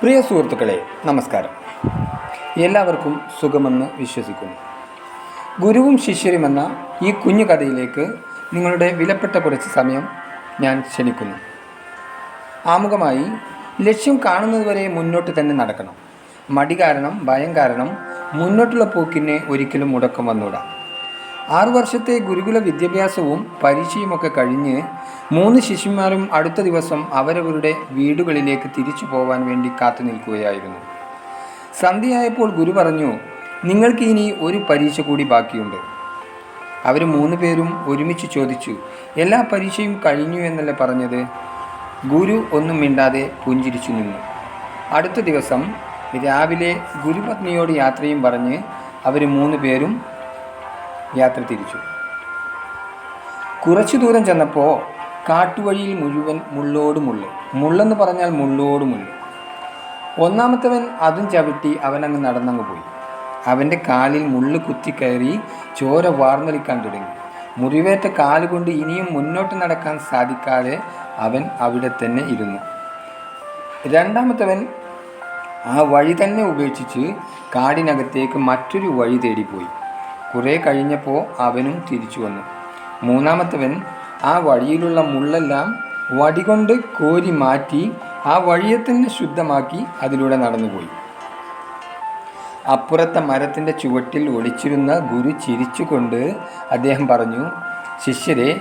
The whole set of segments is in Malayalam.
പ്രിയ സുഹൃത്തുക്കളെ നമസ്കാരം. എല്ലാവർക്കും സുഖമെന്ന് വിശ്വസിക്കുന്നു. ഗുരുവും ശിഷ്യരുമെന്ന ഈ കുഞ്ഞു കഥയിലേക്ക് നിങ്ങളുടെ വിലപ്പെട്ട കുറച്ച് സമയം ഞാൻ ക്ഷണിക്കുന്നു. ആമുഖമായി ലക്ഷ്യം കാണുന്നതുവരെ മുന്നോട്ട് തന്നെ നടക്കണം. മടി കാരണം ഭയം കാരണം മുന്നോട്ടുള്ള പോക്കിനെ ഒരിക്കലും മുടക്കം വന്നൂടാ ആറു വർഷത്തെ ഗുരുകുല വിദ്യാഭ്യാസവും പരീക്ഷയുമൊക്കെ കഴിഞ്ഞ് മൂന്ന് ശിഷ്യന്മാരും അടുത്ത ദിവസം അവരവരുടെ വീടുകളിലേക്ക് തിരിച്ചു പോവാൻ വേണ്ടി കാത്തു നിൽക്കുകയായിരുന്നു. സന്ധ്യയായപ്പോൾ ഗുരു പറഞ്ഞു നിങ്ങൾക്ക് ഇനി ഒരു പരീക്ഷ കൂടി ബാക്കിയുണ്ട്. അവർ മൂന്ന് പേരും ഒരുമിച്ച് ചോദിച്ചു എല്ലാ പരീക്ഷയും കഴിഞ്ഞു എന്നല്ലേ പറഞ്ഞത്? ഗുരു ഒന്നും മിണ്ടാതെ പുഞ്ചിരിച്ചു നിന്നു. അടുത്ത ദിവസം രാവിലെ ഗുരുപത്നിയോട് യാത്രയും പറഞ്ഞ് അവർ മൂന്ന് പേരും യാത്ര തിരിച്ചു. കുറച്ചു ദൂരം ചെന്നപ്പോൾ കാട്ടുവഴിയിൽ മുഴുവൻ മുള്ളോട് മുള്ള് മുള്ളെന്ന് പറഞ്ഞാൽ മുള്ളോട് മുള്ള് ഒന്നാമത്തവൻ അതും ചവിട്ടി അവനങ്ങ് നടന്നങ്ങ് പോയി. അവന്റെ കാലിൽ മുള്ള് കുത്തിക്കയറി ചോര വാർന്നൊലിക്കാൻ തുടങ്ങി. മുറിവേറ്റ കാലുകൊണ്ട് ഇനിയും മുന്നോട്ട് നടക്കാൻ സാധിക്കാതെ അവൻ അവിടെ തന്നെ ഇരുന്നു. രണ്ടാമത്തവൻ ആ വഴി തന്നെ ഉപേക്ഷിച്ച് കാടിനകത്തേക്ക് മറ്റൊരു വഴി തേടിപ്പോയി. കുറേ കഴിഞ്ഞപ്പോൾ അവനും തിരിച്ചു വന്നു. മൂന്നാമത്തവൻ ആ വഴിയിലുള്ള മുള്ളെല്ലാം വടികൊണ്ട് കോരി മാറ്റി ആ വഴിയെ തന്നെ ശുദ്ധമാക്കി അതിലൂടെ നടന്നുപോയി. അപ്പുറത്തെ മരത്തിന്റെ ചുവട്ടിൽ ഒളിച്ചിരുന്ന ഗുരു ചിരിച്ചുകൊണ്ട് അദ്ദേഹം പറഞ്ഞു ശിഷ്യരെ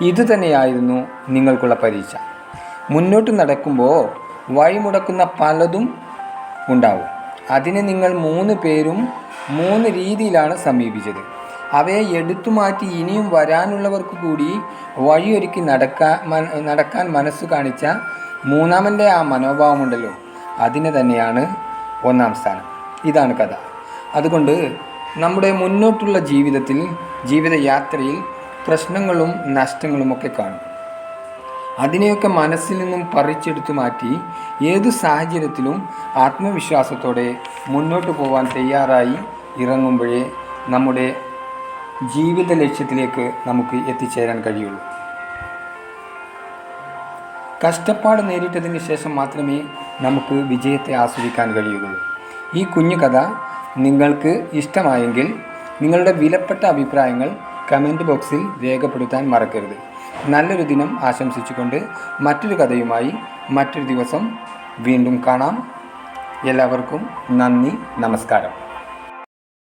ഇതുതന്നെയായിരുന്നു നിങ്ങൾക്കുള്ള പരീക്ഷ. മുന്നോട്ട് നടക്കുമ്പോൾ വഴിമുടക്കുന്ന പലതും ഉണ്ടാവും. അതിന് നിങ്ങൾ മൂന്ന് പേരും മൂന്ന് രീതിയിലാണ് സമീപിച്ചത്. അവയെ എടുത്തു മാറ്റി ഇനിയും വരാനുള്ളവർക്ക് കൂടി വഴിയൊരുക്കി നടക്കാൻ നടക്കാൻ മനസ്സ് കാണിച്ച മൂന്നാമന്റെ ആ മനോഭാവമുണ്ടല്ലോ. അതിന് തന്നെയാണ് ഒന്നാം സ്ഥാനം. ഇതാണ് കഥ. അതുകൊണ്ട് നമ്മുടെ മുന്നോട്ടുള്ള ജീവിതത്തിൽ ജീവിതയാത്രയിൽ പ്രശ്നങ്ങളും നഷ്ടങ്ങളും ഒക്കെ കാണും. അതിനെയൊക്കെ മനസ്സിൽ നിന്നും പറിച്ചെടുത്തു മാറ്റി ഏത് സാഹചര്യത്തിലും ആത്മവിശ്വാസത്തോടെ മുന്നോട്ട് പോകാൻ തയ്യാറായി ഇറങ്ങുമ്പോഴേ നമ്മുടെ ജീവിത ലക്ഷ്യത്തിലേക്ക് നമുക്ക് എത്തിച്ചേരാൻ കഴിയുള്ളൂ. കഷ്ടപ്പാട് നേരിട്ടതിന് ശേഷം മാത്രമേ നമുക്ക് വിജയത്തെ ആസ്വദിക്കാൻ കഴിയുകയുള്ളൂ. ഈ കുഞ്ഞു കഥ നിങ്ങൾക്ക് ഇഷ്ടമായെങ്കിൽ നിങ്ങളുടെ വിലപ്പെട്ട അഭിപ്രായങ്ങൾ കമന്റ് ബോക്സിൽ രേഖപ്പെടുത്താൻ മറക്കരുത്. നല്ലൊരു ദിനം ആശംസിച്ചുകൊണ്ട് മറ്റൊരു കഥയുമായി മറ്റൊരു ദിവസം വീണ്ടും കാണാം. എല്ലാവർക്കും നന്ദി നമസ്കാരം.